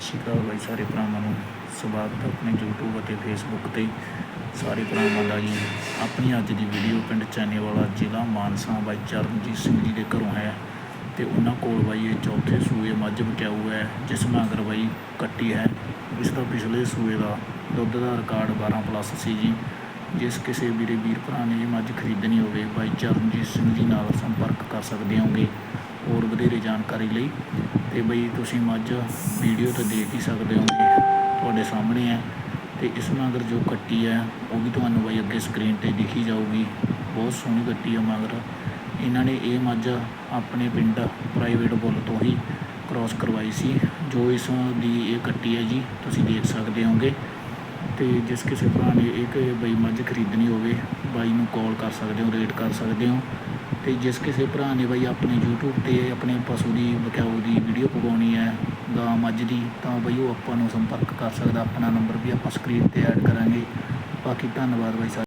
ਸਤਿ ਸ਼੍ਰੀ ਅਕਾਲ ਬਾਈ, ਸਾਰੇ ਭਰਾਵਾਂ ਨੂੰ ਸਵਾਗਤ ਹੈ ਆਪਣੇ YouTube ਅਤੇ Facebook ਤੇ। ਸਾਰੇ ਭਰਾਵਾਂ ਦਾ ਜੀ, ਆਪਣੀ ਅੱਜ ਦੀ ਵੀਡੀਓ ਪਿੰਡ ਚੈਨੇਵਾਲਾ ਜ਼ਿਲ੍ਹਾ ਮਾਨਸਾ ਬਾਈ ਚਰਨਜੀਤ ਸਿੰਘ ਜੀ ਦੇ ਘਰੋਂ ਹੈ ਤੇ ਉਹਨਾਂ ਕੋਲ ਬਾਈ ਇਹ ਚੌਥੇ ਸੂਏ ਮੱਝ ਬਕਿਆਊ ਹੈ, ਜਿਸ ਮਗਰ ਬਾਈ ਕੱਟੀ ਹੈ, ਇਸ ਦਾ ਪਿਛਲੇ ਸੂਏ ਦਾ ਦੁੱਧ ਦਾ ਰਿਕਾਰਡ 12 ਪਲੱਸ ਸੀ ਜੀ। ਜਿਸ ਕਿਸੇ ਵੀਰੇ ਵੀਰ ਭਰਾ ਨੇ ਇਹ ਮੱਝ ਖਰੀਦਣੀ ਹੋਵੇ, ਬਾਈ ਚਰਨਜੀਤ ਸਿੰਘ ਜੀ ਨਾਲ ਸੰਪਰਕ ਕਰ ਸਕਦੇ ਹੋਗੇ। ਹੋਰ ਵਧੇਰੇ ਜਾਣਕਾਰੀ ਲਈ ਤੇ ਬਈ ਤੁਸੀਂ ਮੱਝ ਵੀਡੀਓ ਤੇ ਦੇਖ ਹੀ ਸਕਦੇ ਹੋਗੇ ਤੁਹਾਡੇ ਸਾਹਮਣੇ ਹੈ ਤੇ ਇਸ ਮਗਰ ਜੋ ਕੱਟੀ ਹੈ, ਉਹ ਵੀ ਤੁਹਾਨੂੰ ਬਈ ਅੱਗੇ ਸਕਰੀਨ ਤੇ ਦਿਖੀ ਜਾਊਗੀ। ਬਹੁਤ ਸੋਹਣੀ ਕੱਟੀ ਹੈ ਮਗਰ। ਇਹਨਾਂ ਨੇ ਇਹ ਮੱਝ ਆਪਣੇ ਪਿੰਡ ਪ੍ਰਾਈਵੇਟ ਬੁੱਲ ਤੋਂ ਹੀ ਕ੍ਰਾਸ ਕਰਵਾਈ ਸੀ, ਜੋ ਇਸ ਦੀ ਇਹ ਕੱਟੀ ਹੈ ਜੀ, ਤੁਸੀਂ ਦੇਖ ਸਕਦੇ ਹੋਗੇ ਤੇ ਜਿਸ ਕਿਸੇ ਭਰਾ ਨੇ ਇਹ ਕਿ ਬਈ ਮੱਝ ਖਰੀਦਣੀ ਹੋਵੇ, ਬਾਈ ਨੂੰ ਕਾਲ ਕਰ ਸਕਦੇ ਹੋ ਰੇਟ ਕਰ ਸਕਦੇ ਹੋ। ਤੇ ਜਿਸ ਕਿਸੇ ਭਰਾ ਨੇ ਬਈ ਆਪਣੇ YouTube ਤੇ ਆਪਣੇ ਪਸ਼ੂ ਦੀ ਬਕਾਊ ਦੀ ਵੀਡੀਓ ਪਵਾਉਣੀ ਹੈ, ਗਾਂ ਮੱਝ ਦੀ, ਤਾਂ ਬਈ ਉਹ ਆਪਾਂ ਨੂੰ ਸੰਪਰਕ ਕਰ ਸਕਦਾ। ਆਪਣਾ ਨੰਬਰ ਵੀ ਆਪਾਂ ਸਕਰੀਨ ਤੇ ਐਡ ਕਰਾਂਗੇ। ਬਾਕੀ ਧੰਨਵਾਦ ਬਾਈ ਸਾਰੇ